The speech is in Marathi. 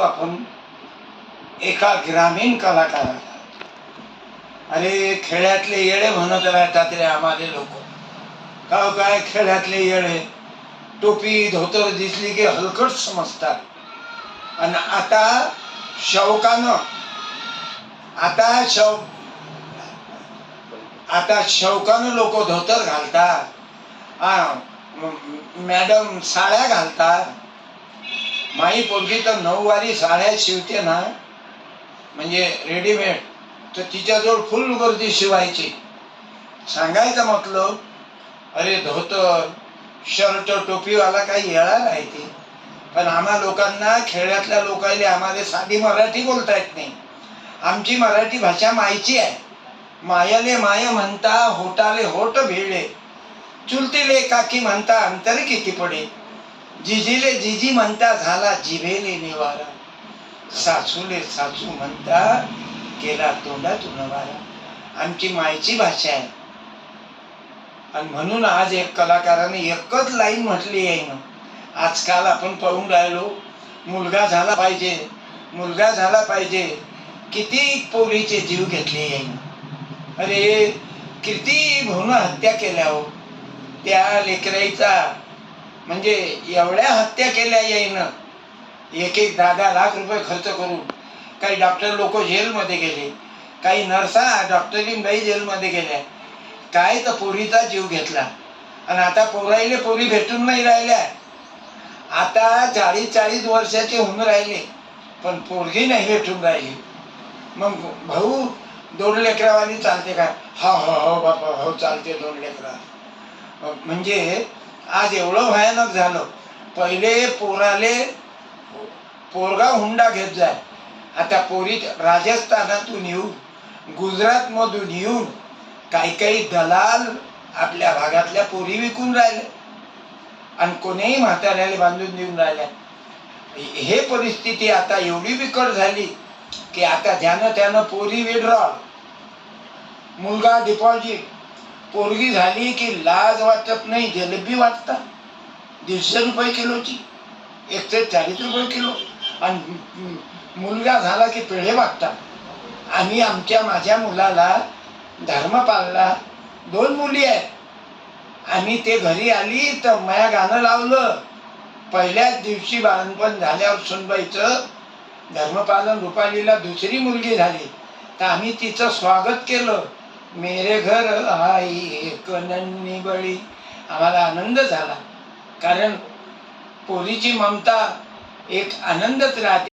आपण एका ग्रामीण कलाकाराला अरे खेड्यातले येडे म्हणत राहतात रे आम्हाले लोक. का हो काय खेड्यातले येडे? टोपी धोतर दिसली की हलकट समजतात. आणि आता शौकानं आता शौ आता शौकानं लोक धोतर घालतात. मॅडम साड्या घालतात. माई पोरगी तर नऊवारी साड्या शिवते ना म्हणजे रेडीमेड तर तिच्याजवळ फुल गर्दी शिवायची. सांगायचं म्हटलं अरे धोतर शर्ट टोपीवाला काही येळा नाही ते. पण आम्हा लोकांना खेड्यातल्या लोकांनी आम्हाला साधी मराठी बोलता येत नाही. आमची मराठी भाषा मायची आहे. मायाले माय म्हणता होटाले होट भिडले चुलतीले काकी म्हणता अंतर किती पडे? जिजीले जिजी म्हणता झाला जिभेले निवारा. सासूले सासू म्हणता केला तोंडातून वारा आमची मायची भाषा आहे. आणि म्हणून आज एक कलाकाराने एकच लाईन म्हटली आहे ना. आजकाल आपण पाहून राहिलो मुलगा झाला पाहिजे मुलगा झाला पाहिजे. किती पोरीचे जीव घेतले आहे ना. अरे किती भ्रूण हत्या केल्या हो. त्या लेकराईचा म्हणजे एवढ्या हत्या केल्या येईन एक एक दहा दहा लाख रुपये खर्च करून. काही डॉक्टर लोक जेलमध्ये गेले. काही नर्सा डॉक्टरीन बाई जेलमध्ये गेल्या. काय तर पोरीचा जीव घेतला. आणि आता पोराईले पोरी भेटून नाही राहिल्या. आता चाळीस चाळीस वर्षाचे होऊन राहिले. पण पोरगी नाही भेटून राहिली. मग भाऊ दोन लेकरावाली चालते का? हो हो हो बापा हो चालते दोन लेकरा. म्हणजे आज एवढं भयानक झालं. पहिले पोराले पोरगा हुंडा घेत जाय आता पोरी राजस्थानातून येऊन गुजरातमधून येऊन काही काही दलाल आपल्या भागातल्या पोरी विकून राहिले. आणि कोणीही म्हाताऱ्याला बांधून देऊन राहिल्या हे परिस्थिती आता एवढी बिकट झाली की आता ज्यानं त्यानं पोरी विड्रॉल मुलगा डिपॉझिट पोरगी झाली की लाज वाटत नाही जलेबी वाटतात दीडशे रुपये किलोची एकशे चाळीस रुपये किलो. आणि मुलगा झाला की पेढे मागतात. आम्ही आमच्या माझ्या मुलाला धर्म पाळला. दोन मुली आहेत. आम्ही ते घरी आली तर माया गाणं लावलं. पहिल्याच दिवशी बाळणपण झाल्यावर सुनबाईचं धर्मपालन रुपालीला दुसरी मुलगी झाली. तर आम्ही तिचं स्वागत केलं. मेरे घर आई एक नन्नी बळी. आम्हाला आनंद झाला. कारण पोरीची ममता एक आनंदच राहते.